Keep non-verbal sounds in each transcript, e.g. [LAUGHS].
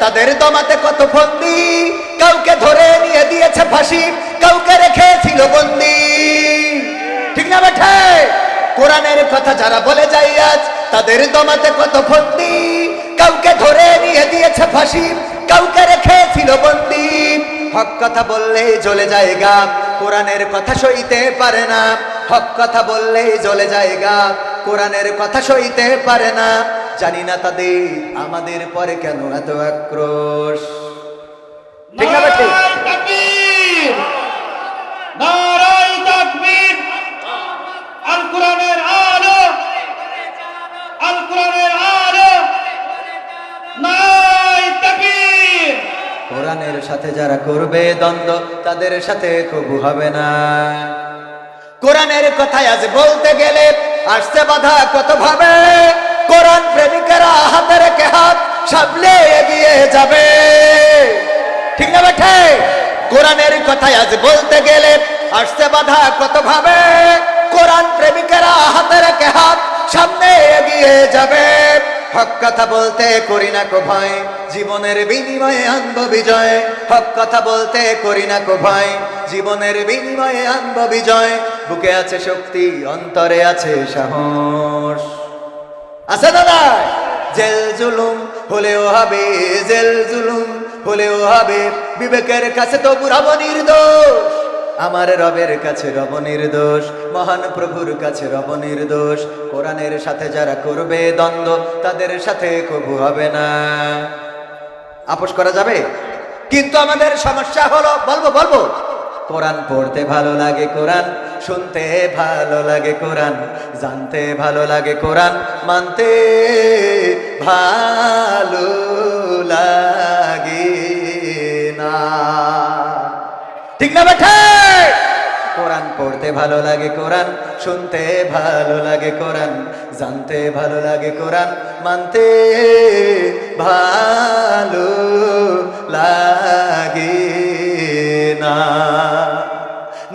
তাদের দমাতে কত ফন্দি? কাউকে ধরে নিয়ে দিয়েছে ফাঁসি, কাউকে রেখেছিল বন্দি। ঠিক না বেঠে? কোরআনের কথা যারা বলে যায় আজ, তাদের দমাতে কত ফন্দি? কাউকে ধরে নিয়ে দিয়েছে ফাঁসি, কাউকে রেখেছিল বন্দি। হক কথা বললে জ্বলে যায় গা কোরআনের কথা সইতে পারে না। হক কথা বললে জ্বলে যায় গা কোরআনের কথা সইতে পারে না। জানি না তাদের আমাদের পরে কেন এত আক্রোশ? ঠিক না কোরআনের সাথে যারা করবে দ্বন্দ্ব তাদের সাথে কবু হবে না। কোরআনের কথায় আজ বলতে গেলে আসতে বাধা কত ভাবে সামলে এগিয়ে যাবে। ঠিক না বেঠে কোরআনের কথায় আজ বলতে গেলে আসছে বাধা কত ভাবে কোরআন প্রেমিকেরা হাতে রেখে হাত সামনে এগিয়ে যাবে। হক কথা বলতে করি না কো ভাই, জীবনের বিনিময়ে আনব বিজয়। হক কথা বলতে করি না কো ভাই, জীবনের বিনিময়ে আনব বিজয়। বুকে আছে শক্তি, অন্তরে আছে সাহস। আছে দাদা জেল জুলুম, হলেও হবে জেল জুলুম, হলেও হবে বিবেকের কাছে তো বুড়াবো নির্দোষ আমার রবের কাছে রব নির্দোষ মহান প্রভুর কাছে রব নির্দোষ কোরআনের সাথে যারা করবে দ্বন্দ্ব, তাদের সাথে কবু হবে না। আপোষ করা যাবে? কিন্তু আমাদের সমস্যা হলো, বলব বলব। কোরআন পড়তে ভালো লাগে, কোরআন শুনতে ভালো লাগে কোরআন, জানতে ভালো লাগে কোরআন, মানতে ভালো লাগে না। ঠিক না কোরআন পড়তে ভালো লাগে কোরআন, শুনতে ভালো লাগে কোরআন, জানতে ভালো লাগে কোরআন, মানতে ভালো লাগে না।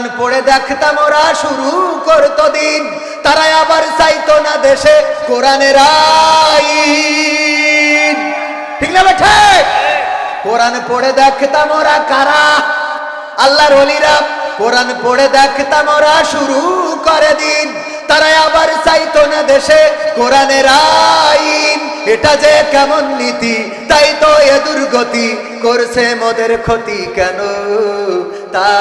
কোরআন পড়ে দেখতাম, ওরা শুরু করতো দিন। তারা আবার চাইতো না দেশে কোরআনের ঠিক না বেঠে? কোরআন পড়ে দেখতাম, ওরা কারা? আল্লাহর অলিরা কোরআন পড়ে দেখতাম, ওরা শুরু করে দিন। তারা আবার চাইতো না দেশে কোরআনের আইন। এটা যে কেমন নীতি, তাই তো এ দুর্গতি করছে মোদের ক্ষতি কেন? তা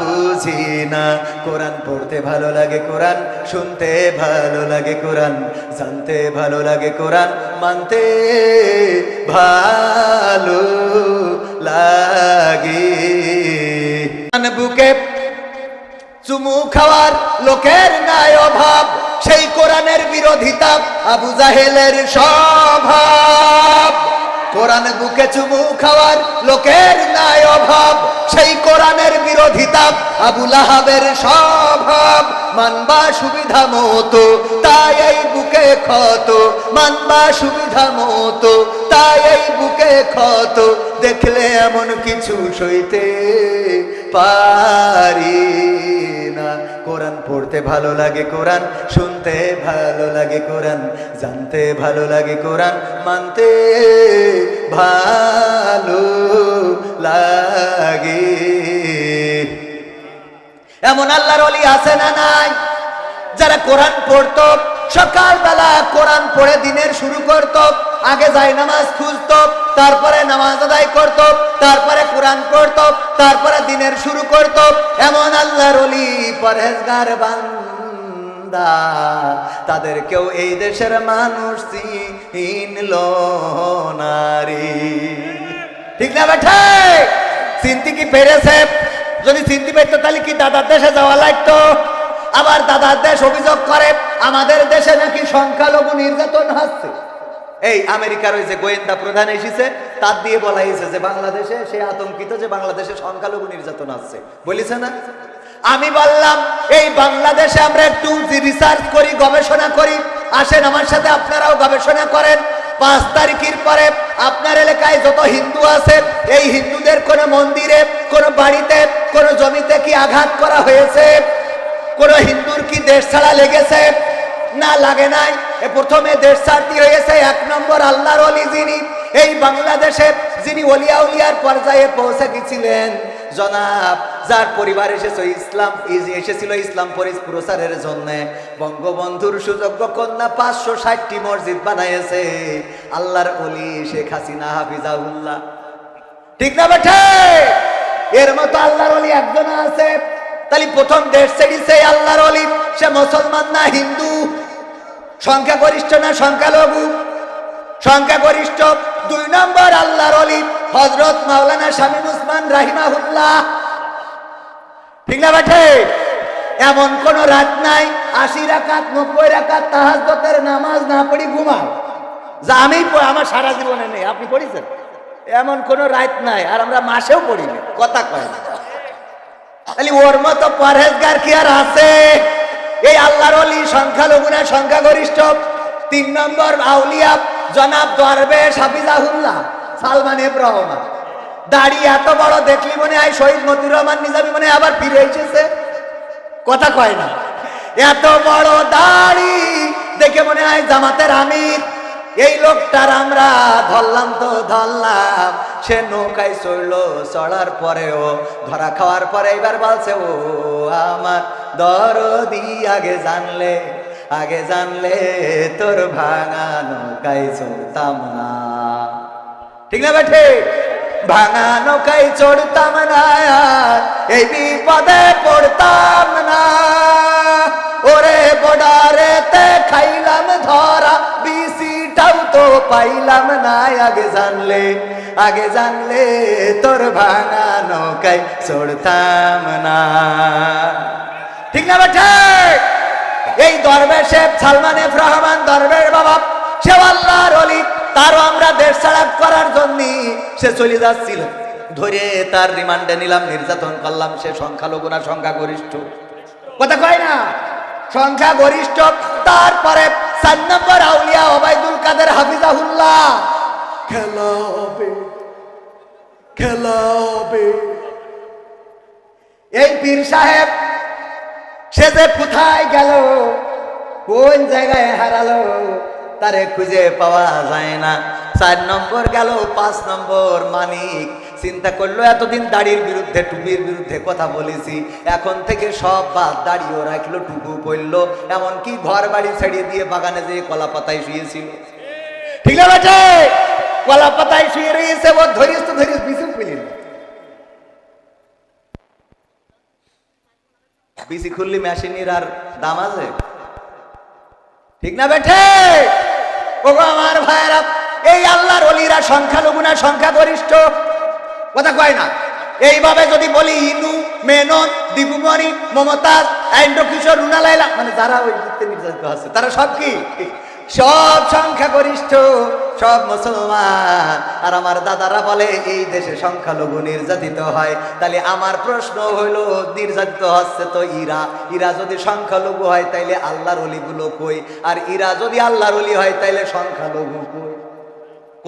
বুঝি না। কোরআন পড়তে ভালো লাগে কোরআন, শুনতে ভালো লাগে কোরআন, জানতে ভালো লাগে কোরআন, মানতে ভালো লাগে। বুকে চুমু খাওয়ার লোকের নাই অভাব, সেই কোরআনের বিরোধিতা আবু জাহেলের স্বভাব। কোরআন বুকে চুমু খাওয়ার লোকের নাই অভাব, সেই কোরআনের বিরোধিতা আবু লাহাবের স্বভাব। মানবা সুবিধা মতো, তাই এই বুকে ক্ষত। মানবা সুবিধা মতো, তাই এই বুকে ক্ষত। দেখলে এমন কিছু সইতে পারি না। কোরআন পড়তে ভালো লাগে কোরআন, শুনতে ভালো লাগে কোরআন, জানতে ভালো লাগে কোরআন, মানতে ভালো লাগে। এমন আল্লাহর অলি আছে না নাই? যারা কোরআন পড়তো, সকালবেলা কোরআন পড়ে দিনের শুরু করত আগে যাই নামাজ খুঁজত, তারপরে নামাজ আদায় করত, তারপরে কোরআন পড়ত, তারপরে দিনের শুরু করত। এমন আল্লাহর অলি পরহেজগার বান্দা। তাদের কেউ এই দেশের মানুষ নারী। ঠিক না বেঠে চিনতে কি পেরেছে? যদি চিনতে পেরেছে তাহলে কি দাদার দেশে যাওয়া লাগতো? আবার দাদার দেশ অভিযোগ করে, আমাদের দেশে নাকি সংখ্যালঘু নির্যাতন হচ্ছে। এই আমেরিকার ওই যে গোয়েন্দা প্রধান এসেছে, তার দিয়ে বলা হয়েছে যে বাংলাদেশে সে আতঙ্কিত যে বাংলাদেশে সংখ্যালঘু নির্যাতন আছে বলিছে না? আমি বললাম, এই বাংলাদেশে আমরা একটু রিসার্চ করি, গবেষণা করি। আসেন আমার সাথে, আপনারাও গবেষণা করেন। পাঁচ তারিখের পরে আপনার এলাকায় যত হিন্দু আছে, এই হিন্দুদের কোন মন্দিরে, কোন বাড়িতে, কোন জমিতে কি আঘাত করা হয়েছে? কোন হিন্দুর কি দেশ ছাড়া লেগেছে? না লাগে নাই। এ প্রথমে দেশ ছাড়তি হয়েছে, এক নম্বর আল্লাহর অলি যিনি। এই বাংলাদেশে যিনি অলিয়া উলিয়ার পর্যায়ে পৌঁছে গেছিলেন, জনাব, যার পরিবার এসেছে ইসলাম ইস- এসেছিল ইসলাম পরি- প্রচারের জন্য। বঙ্গবন্ধুর সুযোগ্য কন্যা পাঁচশো ষাটটি মসজিদ বানাইছে। আল্লাহর অলি শেখ হাসিনা হাফিজাউল্লাহ ঠিক না বেঠে? এর মতো আল্লাহর অলি একজন আছে। তাহলে প্রথম দেশ ছেড়িছে আল্লাহর অলি সে মুসলমান না হিন্দু? সংখ্যাগরিষ্ঠ না সংখ্যালঘু? সংখ্যাগরিষ্ঠ দুই নম্বর আল্লাহর অলি হজরত মাওলানা শামীম উসমান রাহিমাহুল্লাহ। ঠিক না বেঠে? এমন কোন রাত নাই, আশি রাকাত, নব্বই রাকাত তাহাজতের নামাজ না পড়ি ঘুমায়। যা আমি আমার সারা জীবনে নেই, আপনি পড়িছেন? এমন কোন রাত নাই, আর আমরা মাসেও পড়িনি, কথা কয় তাহলে ওর মতো পরহেজগার কি আর আছে? এই আল্লাহর অলি সংখ্যালঘু না সংখ্যাগরিষ্ঠ? তিন নম্বর আউলিয়া জনাব দরবেশ হাফিজাহুল্লাহ সালমান রহমান দাড়ি এত বড় দেখলি মনে হয় শহীদ মতিউর রহমান নিজামি মনে আবার ফিরে এসেছে? কথা কয় না। এত বড় দাড়ি দেখে মনে হয় জামাতের আমির এই লোকটার আমরা ধরলাম তো ধরলাম। সে নৌকায় চড়লো, চড়ার পরেও, ধরা খাওয়ার পরে এবার বলছে, ও আমার দরদি, আগে জানলে আগে জানলে তোর ভাঙা নৌকায় চড়তাম না। ঠিক না বেঠে? ভাঙা নৌকায় চড়তাম না, এই বিপদে পড়তাম না। ওরে বর্ডারেতে খাইলাম পাইলাম না, আগে জানলে আগে জানলে তোর ভাঙা নৌকায় চড়তাম না। ঠিক না বেঠে? এই দরবেশে সালমান এফ রহমান বাবা সে আল্লাহর তারও আমরা দেশ ছাড়া করার জন্য সে চলে যাচ্ছিল। ধরে তার রিমান্ডে নিলাম, নির্যাতন করলাম, সে সংখ্যালঘু না সংখ্যাগরিষ্ঠ? কথা কয় না, সংখ্যাগরিষ্ঠ, তারপরে চার নম্বর আউলিয়া ওবায়দুল কাদের হাফিজাহুল্লাহ। খেলা হবে খেলা হবে। এই পীর সাহেব সে যে কোথায় গেল কোন জায়গায় হারালো তারে খুঁজে পাওয়া যায় না। চার নম্বর গেল পাঁচ নম্বর মানিক চিন্তা করল, এতদিন দাড়ির বিরুদ্ধে, টুপির বিরুদ্ধে কথা বলেছি। এখন থেকে সব বাদ দাড়িও রাখল টুকু পড়ল এমনকি ঘর বাড়ি ছেড়িয়ে দিয়ে বাগানে যেয়ে কলা পাতায় শুয়েছিল। ঠিক আছে কলা পাতায় শুয়ে রয়েছে ও ধরিস তো ধরিস বিছু পেলিল বিসি খুললি মেশিনের আর দাম আছে? ঠিক না বেঠে ওগো আমার ভাইয়েরা, এই আল্লাহর অলিরা সংখ্যালঘু না সংখ্যাগরিষ্ঠ? কথা কয় না। এইভাবে যদি বলি, ইনু, মেনন, দীপুমণি, মমতাজ কিশোর রুনা লাইলা মানে যারা ওই দিকতে নির্যাতিত আছে, তারা সব কি? সব সংখ্যাগরিষ্ঠ, সব মুসলমান। আর আমার দাদারা বলে, এই দেশে সংখ্যালঘু নির্যাতিত হয়। তাহলে আমার প্রশ্ন হইল, নির্যাতিত হচ্ছে তো ইরা? ইরা যদি সংখ্যালঘু হয়, তাইলে আল্লাহর অলিগুলো কই? আর ইরা যদি আল্লাহর অলি হয়, তাইলে সংখ্যালঘু কই?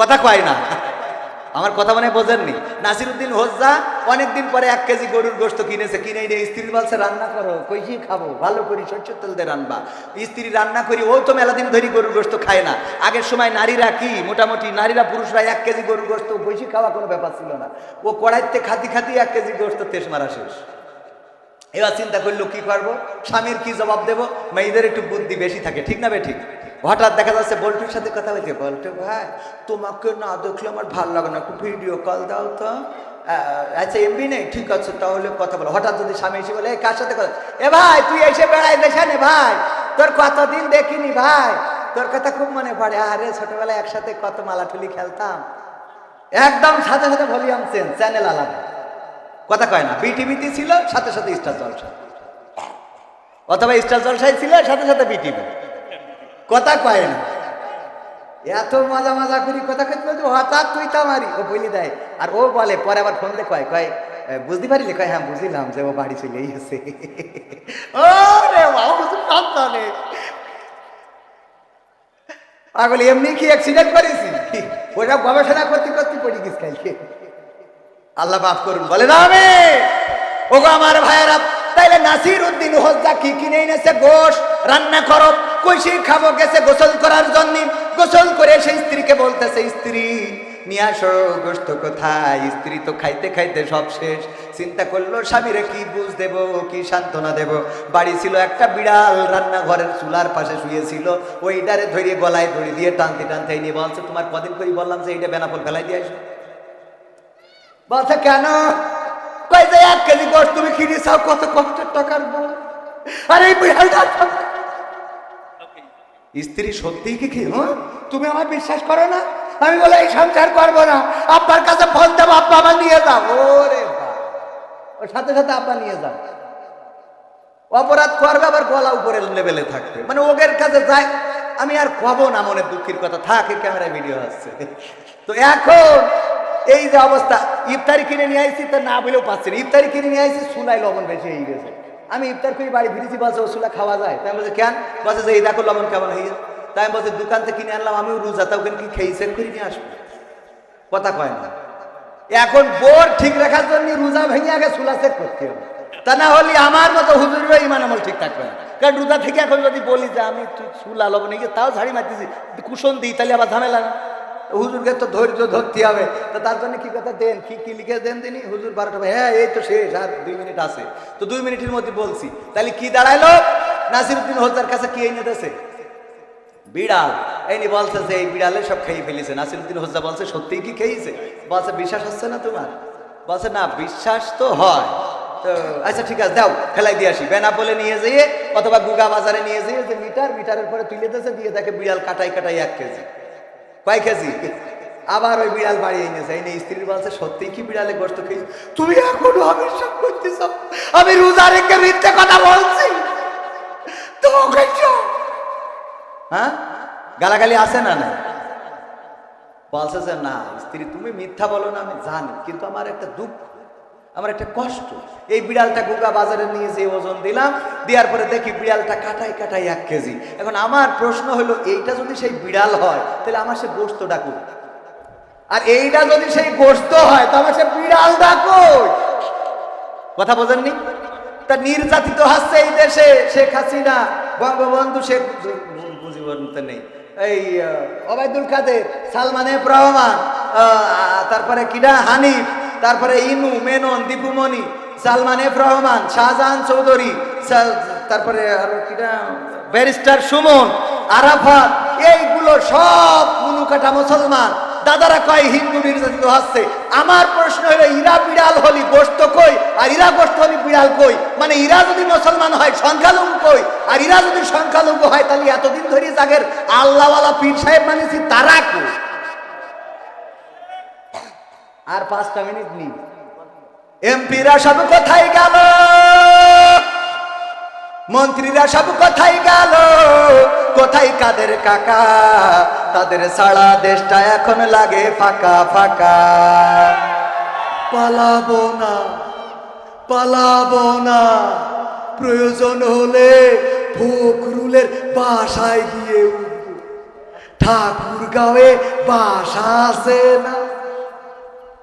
কথা কয় না। আমার কথা মনে বোঝেননি? নাসিরুদ্দিন হোজ্জা অনেকদিন পরে এক কেজি গরুর গোস্ত কিনেছে, কিনে এনে স্ত্রী বলছে, রান্না করো কইছি খাব? ভালো করি, সরষের তেল দিয়ে রান্না স্ত্রী রান্না করি, ও তো মেলা দিন ধরে গরুর গোস্ত খায় না। আগের সময় নারীরা কি? মোটামুটি নারীরা পুরুষরা এক কেজি গরুর গোস্ত কইছি খাওয়া কোনো ব্যাপার ছিল না। ও কড়াইতে খাতি খাতি এক কেজি গোস্ত তেস মারা শেষ। এবার চিন্তা করল, কি করব? স্বামীর কি জবাব দেবো? মেয়েদের একটু বুদ্ধি বেশি থাকে, ঠিক না বে ঠিক? হঠাৎ দেখা যাচ্ছে বল্টুর সাথে কথা বলছে, বল্টু ভাই তোমাকে না দেখলে আমার ভালো লাগে না, একটু ভিডিও কল দাও তো। আচ্ছা এমবি নেই? ঠিক আছে, তাহলে কথা বলো। হঠাৎ যদি স্বামী এসে বলে কার সাথে কথা? এ ভাই, তুই এসে বেড়াই দেশা নে ভাই? তোর কতদিন দেখিনি ভাই? তোর কথা খুব মনে পড়ে। আরে, ছোটবেলায় একসাথে কত মালাঠুলি খেলতাম। একদম সাথে সাথে ভলিউম চেঞ্জ, চ্যানেল আলাদা। কথা কয় না বিটিভিতে ছিল, সাথে সাথে স্টার জলসা অথবা স্টার জলসায় ছিল, সাথে সাথে বিটিভি কথা কয় না। এত মজা মজা করি কথা কইতে বলতে হঠাৎ তুই তো মারি ও বলি দেয়। আর ও বলে, পরে আবার ফোন দিয়ে কয় কয় বুঝতে পারিলে? কয় হ্যাঁ বুঝলাম যে ও বাড়ি চলে গেছে। [LAUGHS] ও রে বাবা পাগল, এমনি কি অ্যাক্সিডেন্ট করেছি? [LAUGHS] ওটা গবেষণা করতে করতে পড়ি গেছি কালকে। আল্লাহ মাফ করুন, বলে না আমি? ওগো আমার ভাইয়েরা, তাইলে নাসির উদ্দিন হোজ্জা কি কিনে এনেছে গোশ? রান্না করো। কইসি খাব গেছে গোসল করার জন্য? গোসল করে সেই স্ত্রীকে বলতেছে, স্ত্রী, নিয়ে আসো, গোস্ত কোথায়? স্ত্রী তো খাইতে খাইতে সব শেষ। চিন্তা করল, স্বামীরে কি বুঝ দেব, কি সান্ত্বনা দেব? বাড়ি ছিল একটা বিড়াল, রান্নাঘরের চুলার পাশে শুয়েছিল। ওইটারে ধরিয়ে গলায় ধরে দিয়ে টানতে টানতে নিয়ে বলছে, তোমার কদিন করে বললাম যে এইটা বেনাপল ফেলাই দিয়ে আসো। বলছে, কেন? কই যে এক কেজি গোশ তুমি কিনে চাও, কত কষ্টের টাকার বল আরে এই বিড়ালটা স্ত্রী সত্যিই কি হ্যাঁ তুমি আমার বিশ্বাস করো না? আমি বলে এই সংসার করব না। আব্বার কাছে ফোন দেবো, আব্বা আমার নিয়ে যাও। ওরে। ওর সাথে সাথে আব্বা নিয়ে যাও। অপরাধ করবে, আবার গলা উপরে লেভেলে থাকবে। মানে ওদের কাছে যায় আমি আর কব না মনে দুঃখের কথা। থাকে ক্যামেরায় ভিডিও আসছে। তো এখন এই যে অবস্থা, ইফতারি কিনে নিয়ে আইছি, তা না বলেও পাচ্ছি না। ইফতারি কিনে নিয়ে আইছি সুলাই লবণ বেশি হয়ে গেছে। আমি ইফতার করে, বাড়ি ফিরেছি বলছে ও সুলা খাওয়া যায়। তাই বলছে, কেন? বলছে যে, এই দেখো, লবণ কেমন হয়ে গেছে। তাই আমি বলছে, দোকান থেকে কিনে আনলাম, আমিও রোজা তা ওখানে কি খেয়ে চেক করে নিয়ে আসব? কথা কয় না। এখন বোর ঠিক রাখার জন্য রোজা ভেঙে আগে সুলা চেক করতে হবে। তা না হলে আমার মতো হুজুরের ইমান আমল ঠিক থাকবে না। কারণ রোজা থেকে এখন যদি বলি যে, আমি সুলা, লবণ তাও ঝাড়ি মারতেছি কুশন দিই, তাহলে আবার ঝামেলা না। হুজুরকে তো ধৈর্য ধরতে হবে। তো তার জন্য কি কথা দেন? কি কি লিখে দেন তিনি? হুজুর বারোটা হ্যাঁ এই তো শেষ, আর দুই মিনিট আছে। তো দুই মিনিটের মধ্যে বলছি, তাহলে কি দাঁড়াইলো? নাসিরুদ্দিন হোজার কাছে কি এনে দেছে বিড়াল। এইনি বলছে যে এই বিড়ালে সব খেয়ে ফেলেছে। নাসিরুদ্দিন হোজ্জা বলছে, সত্যিই কি খেয়েছে? বলছে, বিশ্বাস হচ্ছে না তোমার? বলছে, না, বিশ্বাস তো হয়। তো আচ্ছা ঠিক আছে, দাও, ফেলাই দিয়ে আসি। বেনাপোলে নিয়ে যেয়ে, অথবা গুগা বাজারে নিয়ে যেয়ে যে মিটার, মিটারের পরে তুলে দিয়েছে, দিয়ে দেখে বিড়াল কাটাই কাটাই এক কেজি। কয় কেজি? আবার ওই বিড়াল বাড়ি এনেছে এই স্ত্রীর বলছে, সত্যিই কি বিড়ালে গোস্ত খেয়েছি? তুমি এখনও অবিশ্বাস করতেছ? আমি রোজা রেখে মিথ্যে কথা বলছি। তোমাকে হ্যাঁ? গালাগালি আছে না না বলছে যে, না, স্ত্রী, তুমি মিথ্যা বলো না, আমি জানি। কিন্তু আমার একটা দুঃখ আমার একটা কষ্ট। এই বিড়ালটা গুগা বাজারে নিয়ে যে ওজন দিলাম দেওয়ার পরে দেখি বিড়ালটা কাটাই কাটাই এক কেজি। এখন আমার প্রশ্ন হলো এইটা যদি সেই বিড়াল হয় তাহলে আমার সে গোস্ত ডাকু আর এইটা যদি সেই গোস্ত হয় তাহলে সে বিড়াল ডাকুক? কথা বোঝেননি? তা নির্যাতিত হাসছে এই দেশে শেখ হাসিনা। বঙ্গবন্ধু শেখ মুজিবুর নেই এই আহ, ওবায়দুল কাদের সালমান এফ রহমান আহ, তারপরে কিডা হানিফ তারপরে ইনু মেনন, দীপুমণি, সালমান এফ রহমান, শাহজাহান চৌধুরী তারপরে আরও কিডা ব্যারিস্টার সুমন, আরাফাত, এইগুলো সব মুনুকাটা মুসলমান। দাদারা কয়, হিন্দু নির্যাতিত হচ্ছে। আমার প্রশ্ন হলো, ইরা বিড়াল হলি গোস্ত কই? আর ইরা গোস্ত হলি বিড়াল কই? মানে ইরা যদি মুসলমান হয়, সংখ্যালঘু কই? আর ইরা যদি সংখ্যালঘু হয়, তাহলে এতদিন ধরে জাগের আল্লাহওয়ালা পীর সাহেব মানেছি তারা কই? আর পাঁচটা মিনিট নি এমপিরা সব কোথায় গেল? মন্ত্রীরা সব কোথায় গেল? কোথায় কাদের কাকা? তাদের সারা দেশটা এখন লাগে ফাঁকা ফাঁকা। পালাবো না পালাবো না। প্রয়োজন হলে ফখরুলের বাসায় গিয়ে উঠবো। ঠাকুর গাঁয়ে বাসা আছে না?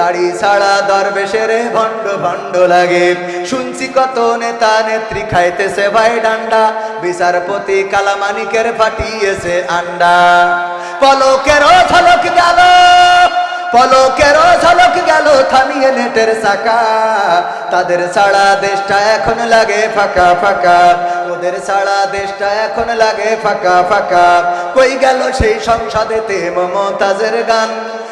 দাড়ি ছাড়া দরবেশের ভণ্ড ভণ্ড লাগে। শুনছি কত নেতা নেত্রী খাইতেছে ভাই ডান্ডা। বিচারপতি কালামানিকের ফাটিয়েছে আন্ডা। পলকের ঝলক গেল, পলকের ঝলক গেল থামিয়ে নেটের চাকা। তাদের সারা দেশটা এখন লাগে ফাঁকা ফাঁকা। ওদের সারা দেশটা এখন লাগে ফাঁকা ফাঁকা। কই গেল সেই সংসদেতে মমতাজের গান?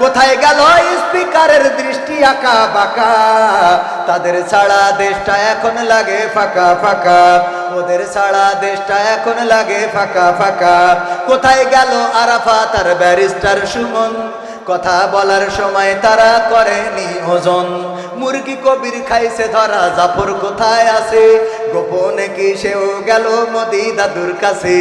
কোথায় গেল স্পিকারের দৃষ্টি আঁকা বাঁকা? তাদের ছাড়া দেশটা এখন লাগে ফাঁকা ফাঁকা। ওদের ছাড়া দেশটা এখন লাগে ফাঁকা ফাঁকা। কোথায় গেল আরাফা তার ব্যারিস্টার সুমন? কথা বলার সময় তারা করেনি ওজন। মুরগি কবির খাইছে ধরা, জাফর কোথায় আছে? গোপনে কি সেও গেল মোদি দাদুর কাছে?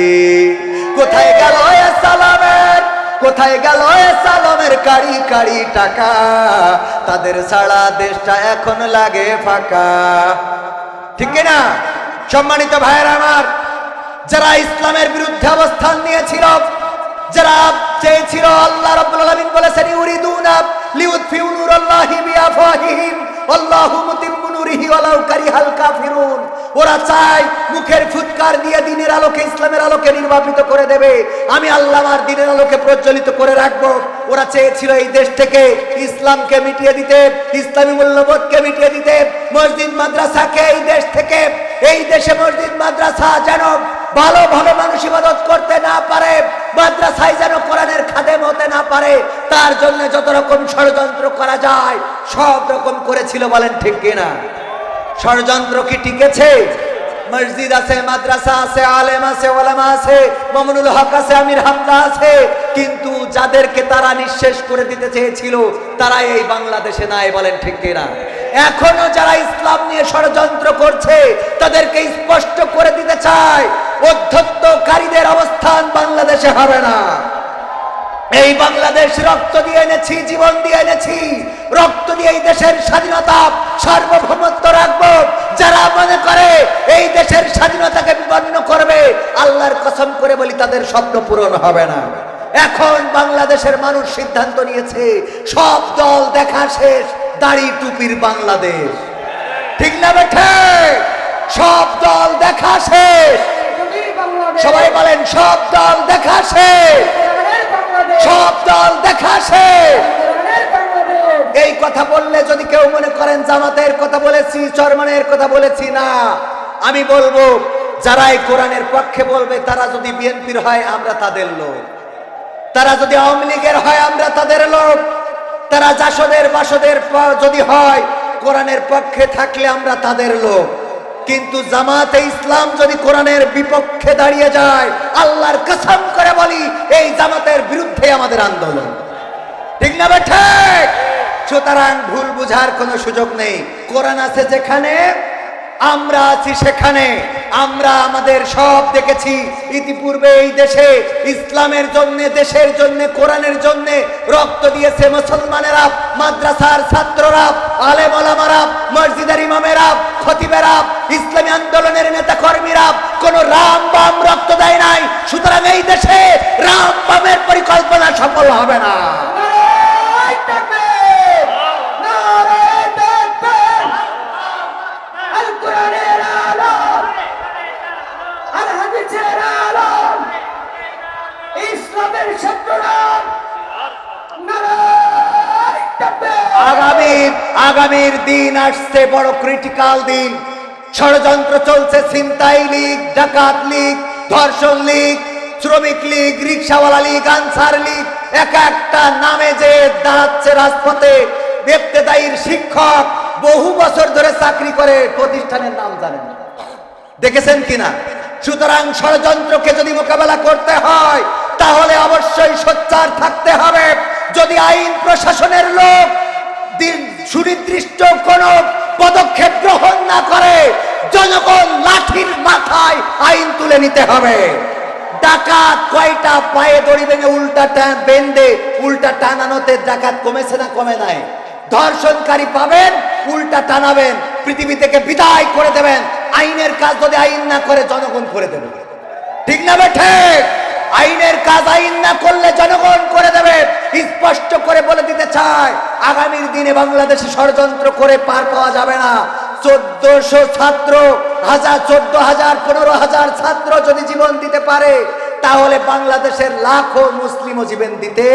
কোথায় গেল সালামের কোথায় গেল সালামের কাড়ি কাড়ি টাকা? তাদের সারা দেশটা এখন লাগে ফাঁকা। ঠিক না সম্মানিত ভাইয়ের আমার, যারা ইসলামের বিরুদ্ধে অবস্থান নিয়েছিল, যারা চেয়েছিল আল্লাহ রাব্বুল আলামিন বলেছেন, ইউরিদুনা লিউতফিউ নূরাল্লাহি বিআফওয়াহিহিম, আল্লাহু মুতিম্মু নূরিহি ওয়ালাউ মিটিয়ে দিতে, ইসলামী মূল্যবোধকে মিটিয়ে দিতে। মসজিদ, মাদ্রাসাকে এই দেশ থেকে, এই দেশে মসজিদ, মাদ্রাসা যেন ভালোভাবে মানুষ ইবাদত করতে না পারে। মাদ্রাসায় যেন কোরআনের খাদেম হতে না পারে, তার জন্য যত রকম ষড়যন্ত্র করা যায়, সব রকম করেছিল বলেন ঠিক কিনা? ষড়যন্ত্র কি টিকেছে? মসজিদ আছে, মাদ্রাসা আছে, আলেম আছে, ওলামা আছে, মামুনুল হক আছে, আমির হামদা আছে, কিন্তু যাদেরকে তারা নিঃশেষ করে দিতে চেয়েছিল তারা এই বাংলাদেশে নাই বলেন ঠিক কিনা? এখনও যারা ইসলাম নিয়ে ষড়যন্ত্র করছে, তাদেরকে স্পষ্ট করে দিতে চায় অবস্থান বাংলাদেশে হবে না। এই বাংলাদেশ রক্ত দিয়ে এনেছি, জীবন দিয়ে এনেছি। রক্ত দিয়ে এই দেশের স্বাধীনতা সার্বভৌমত্ব রাখব। যারা মনে করে এই দেশের স্বাধীনতাকে বিপন্ন করবে, আল্লাহর কসম করে বলি তাদের স্বপ্ন পূরণ হবে না। এখন বাংলাদেশের মানুষ সিদ্ধান্ত নিয়েছে, সব দল দেখা শেষ, দাড়ি টুপির বাংলাদেশ। ঠিক না বেঠে? সব দল দেখা শেষ। সবাই বলেন, সব দল দেখা সব দল দেখা এই কথা বললে যদি কেউ মনে করেন, জামাতের কথা বলেছি, চরমানের কথা বলেছি, না। আমি বলব যারা এই কোরআনের পক্ষে বলবে, তারা যদি বিএনপির হয়, আমরা তাদের লোক। তারা যদি আওয়ামী লীগের হয়, আমরা তাদের লোক। তারা জাসদের বাসদের যদি হয়, কোরআনের পক্ষে থাকলে আমরা তাদের লোক। কিন্তু জামাতে ইসলাম যদি কোরআনের বিপক্ষে দাঁড়িয়ে যায়, আল্লাহর কসম করে বলি, এই জামাতের বিরুদ্ধে আমাদের আন্দোলন। ঠিক না ঠিক? সুতরাং ভুল বুঝার কোনো সুযোগ নেই। কোরআন আছে যেখানে আমরা আছি সেখানে, আমরা আমাদের সব দেখেছি। ইতিপূর্বে এই দেশে, ইসলামের জন্য, দেশের জন্য, কোরআনের জন্য রক্ত দিয়েছে মুসলমানেরা, মাদ্রাসার ছাত্ররা আলেম ওলামারা মসজিদের ইমামেরা, খতিবেরা, ইসলামী আন্দোলনের নেতা কর্মীরা কোন রাম বাম রক্ত দেয় নাই। সুতরাং এই দেশে রাম বামের পরিকল্পনা সফল হবে না। শত্রুরাম আগামী, আগামীর দিন আসছে বড় ক্রিটিক্যাল দিন। ষড়যন্ত্র চলছে ছিনতাই লীগ, ডাকাত লীগ, ধর্ষণ লীগ, শ্রমিক লীগ, রিক্সাওয়ালা লীগ, আনসার লীগ, এক একটা নামে যে দাঁড়াচ্ছে রাজপথে বেপ্তেদায়ীর শিক্ষক বহু বছর ধরে চাকরি করে প্রতিষ্ঠানের নাম জানেন দেখেছেন কিনা? সুতরাং ষড়যন্ত্রকে যদি মোকাবেলা করতে হয় তাহলে অবশ্যই সোচ্চার থাকতে হবে। যদি আইন প্রশাসনের লোক সুনির্দিষ্ট কোন পদক্ষেপ গ্রহণ না করে, জনগণ লাঠির মাথায় আইন তুলে নিতে হবে। ডাকাত কয়টা পায়ে দড়ি ভেঙে উল্টা বেঁধে উল্টা টানানোতে ডাকাত কমেছে না কমে নাই? ধর্ষণকারী পাবেন, উল্টা টানাবেন, পৃথিবী থেকে বিদায় করে দেবেন। আইনের কাজ যদি আইন না করে, জনগণ করে দেবে। ঠিক না বেঠে আইনের কাজ আইন না করলে জনগণ করে দেবে, স্পষ্ট করে বলে দিতে চায়, আগামীর দিনে বাংলাদেশে ষড়যন্ত্র করে পার পাওয়া যাবে না। চোদ্দশো ছাত্র, হাজার, চোদ্দ হাজার, পনেরো হাজার ছাত্র যদি জীবন দিতে পারে, তাহলে বাংলাদেশের লাখো মুসলিমও জীবন দিতে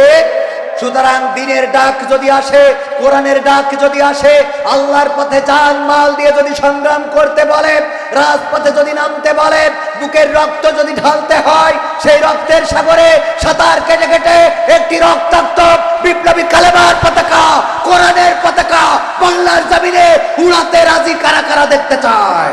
সুতরাং দিনের ডাক যদি আসে, কোরআনের ডাক যদি আসে, আল্লাহর পথে জান মাল দিয়ে যদি সংগ্রাম করতে বলে, রাজপথে যদি নামতে বলে, বুকের রক্ত যদি ঢালতে হয়, সেই রক্তের সাগরে সাঁতার কেটে কেটে একটি রক্তাক্ত বিপ্লবী কালেমার পতাকা, কোরআনের পতাকা বাংলার জমিনে উড়াতে রাজি কারা কারা দেখতে চায়?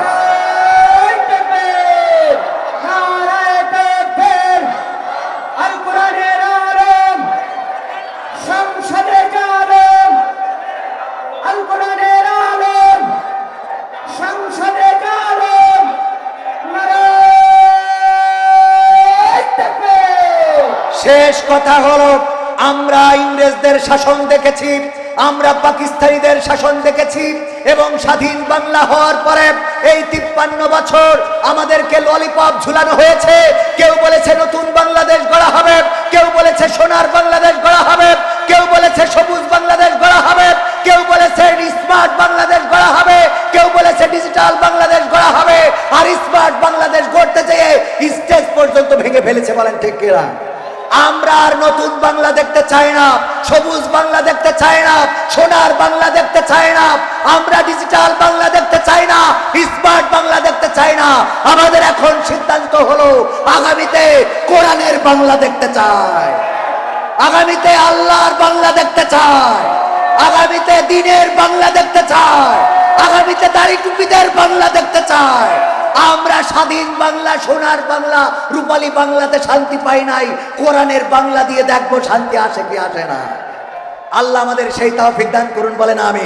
শেষ কথা হলো, আমরা ইংরেজদের শাসন দেখেছি, আমরা পাকিস্তানিদের শাসন দেখেছি, এবং স্বাধীন বাংলা হওয়ার পরে এই তিপ্পান্ন বছর আমাদেরকে ললিপপ ঝুলানো হয়েছে। কেউ বলেছে নতুন বাংলাদেশ গড়া হবে, কেউ বলেছে সোনার বাংলাদেশ গড়া হবে, কেউ বলেছে সবুজ বাংলাদেশ গড়া হবে, কেউ বলেছে স্মার্ট বাংলাদেশ গড়া হবে, কেউ বলেছে ডিজিটাল বাংলাদেশ গড়া হবে, আর স্মার্ট বাংলাদেশ গড়তে যেয়ে স্টেজ পর্যন্ত ভেঙে ফেলেছে, বলেন ঠিক কিনা? আমরা আর নতুন বাংলা দেখতে চাই না, সবুজ বাংলা দেখতে চাই না, সোনার বাংলা দেখতে চাই না, আমরা ডিজিটাল বাংলা দেখতে চাই না স্মার্ট বাংলা দেখতে চাই না, আমাদের এখন সিদ্ধান্ত হলো আগামীতে কোরআনের বাংলা দেখতে চাই, আগামীতে আল্লাহর বাংলা দেখতে চায় আগামীতে দিনের বাংলা দেখতে চায় আগামীতে দাড়ি টুপিদের বাংলা দেখতে চায় আমরা স্বাধীন বাংলা, সোনার বাংলা, রূপালী বাংলাতে শান্তি পাই নাই। কোরআনের বাংলা দিয়ে দেখব শান্তি আসে কি আসে না। আল্লাহ আমাদের সেই তাও দান করুন, বলেন আমি